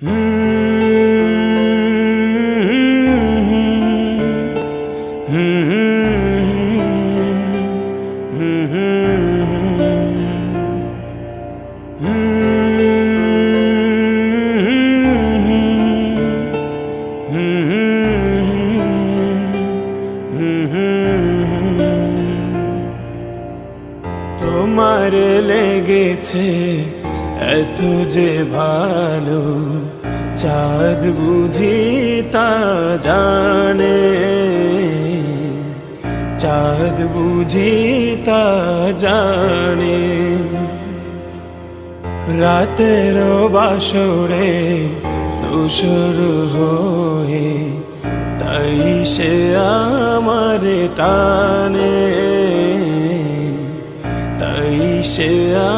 তোমার লেগেছে এত যে ভালো চাঁদ বুঝি তা জানে। চাঁদ বুঝি তা জানে। রাতের বাসরে দোসর হয়ে তাই সে আমার টানে। তাই সে আমার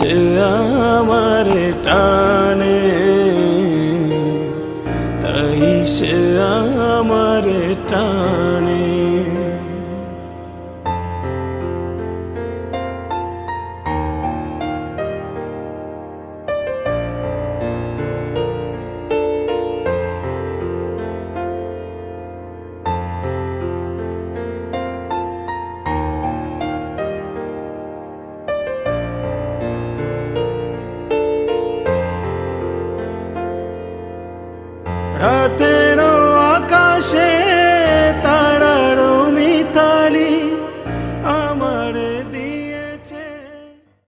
সে আমার টানে তাই সে আমার টানে। Até.